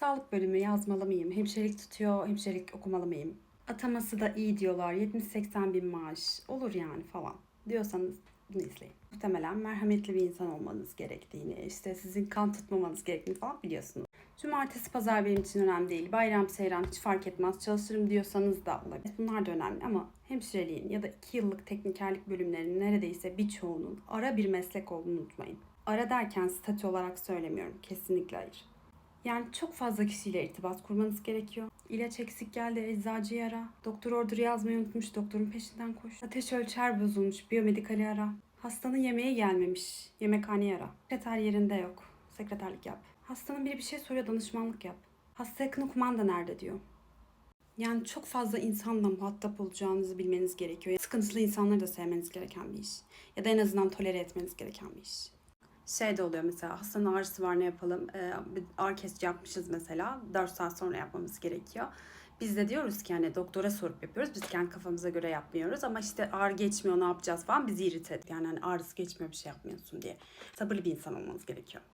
Sağlık bölümü yazmalı mıyım? Hemşirelik tutuyor, hemşirelik okumalı mıyım? Ataması da iyi diyorlar. 70-80 bin maaş. Olur yani falan. Diyorsanız bunu izleyin. Muhtemelen merhametli bir insan olmanız gerektiğini, işte sizin kan tutmamanız gerektiğini falan biliyorsunuz. Cumartesi, pazar benim için önemli değil. Bayram, seyran hiç fark etmez. Çalışırım diyorsanız da olabilir. Bunlar da önemli ama hemşireliğin ya da 2 yıllık teknikerlik bölümlerinin neredeyse birçoğunun ara bir meslek olduğunu unutmayın. Ara derken statü olarak söylemiyorum. Kesinlikle hayır. Yani çok fazla kişiyle irtibat kurmanız gerekiyor. İlaç eksik geldi eczacıyı ara. Doktor order yazmayı unutmuş doktorun peşinden koş. Ateş ölçer bozulmuş biyomedikali ara. Hastanın yemeği gelmemiş yemekhaneyi ara. Sekreter yerinde yok. Sekreterlik yap. Hastanın biri bir şey soruyor danışmanlık yap. Hasta yakını kumanda nerede diyor. Yani çok fazla insanla muhatap olacağınızı bilmeniz gerekiyor. Sıkıntılı insanları da sevmeniz gereken bir iş. Ya da en azından tolere etmeniz gereken bir iş şey de oluyor mesela hastanın ağrısı var ne yapalım bir ağrı kesici yapmışız mesela 4 saat sonra yapmamız gerekiyor. Biz de diyoruz ki hani doktora sorup yapıyoruz. Biz kendi kafamıza göre yapmıyoruz ama işte ağrı geçmiyor ne yapacağız falan bizi irite ediyor. Yani hani ağrısı geçmiyor bir şey yapmıyorsun diye. Sabırlı bir insan olmanız gerekiyor.